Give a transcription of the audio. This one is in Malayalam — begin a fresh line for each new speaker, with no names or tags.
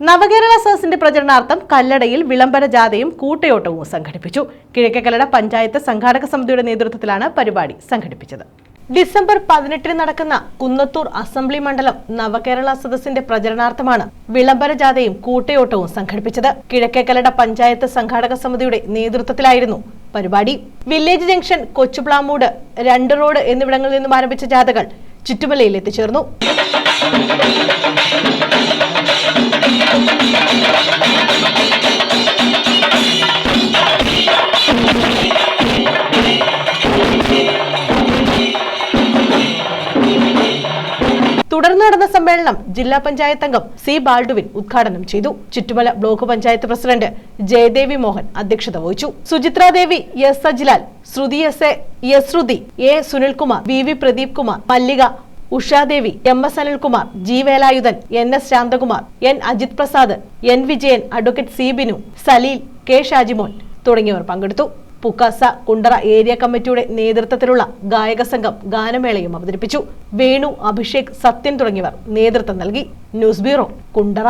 നവകേരള സദസ്സിന്റെ പ്രചരണാർത്ഥം കല്ലടയിൽ വിളംബര ജാഥയും കൂട്ടയോട്ടവും സംഘടിപ്പിച്ചു. കിഴക്കേക്കല്ലട പഞ്ചായത്ത് സംഘാടക സമിതിയുടെ നേതൃത്വത്തിലാണ് പരിപാടി സംഘടിപ്പിച്ചത്. ഡിസംബർ പതിനെട്ടിന് നടക്കുന്ന കുന്നത്തൂർ അസംബ്ലി മണ്ഡലം നവകേരള സദസ്സിന്റെ പ്രചരണാർത്ഥമാണ് വിളംബര ജാഥയും കൂട്ടയോട്ടവും സംഘടിപ്പിച്ചത്. കിഴക്കേക്കല്ലട പഞ്ചായത്ത് സംഘാടക സമിതിയുടെ നേതൃത്വത്തിലായിരുന്നു പരിപാടി. വില്ലേജ് ജംഗ്ഷൻ കൊച്ചുപ്ലാമൂട് രണ്ട് റോഡ് എന്നിവിടങ്ങളിൽ നിന്നും ആരംഭിച്ച ജാഥകൾ ചുറ്റുമലയിൽ എത്തിച്ചേർന്നു. തുടർന്ന് നടന്ന സമ്മേളനം ജില്ലാ പഞ്ചായത്ത് അംഗം സി ബാൽഡുവിൻ ഉദ്ഘാടനം ചെയ്തു. ചുറ്റുമല ബ്ലോക്ക് പഞ്ചായത്ത് പ്രസിഡന്റ് ജയദേവി മോഹൻ അധ്യക്ഷത വഹിച്ചു. Suchitra Devi S Sajilal Shruthi S A S Shruthi A Sunilkumar V V Pradeep Kumar Mallika Ushadevi M S Anilkumar G Velayudhan N S Santhakumar N Ajith Prasad N Vijayan advocate C Binu Saleel K Shajimon തുടങ്ങിയവർ പങ്കെടുത്തു. പുക്കാസ കുണ്ടറ ഏരിയ കമ്മിറ്റിയുടെ നേതൃത്വത്തിലുള്ള ഗായക സംഘം ഗാനമേളയും അവതരിപ്പിച്ചു. വേണു അഭിഷേക് സത്യൻ തുടങ്ങിയവർ നേതൃത്വം നൽകി. News bureau Kundara.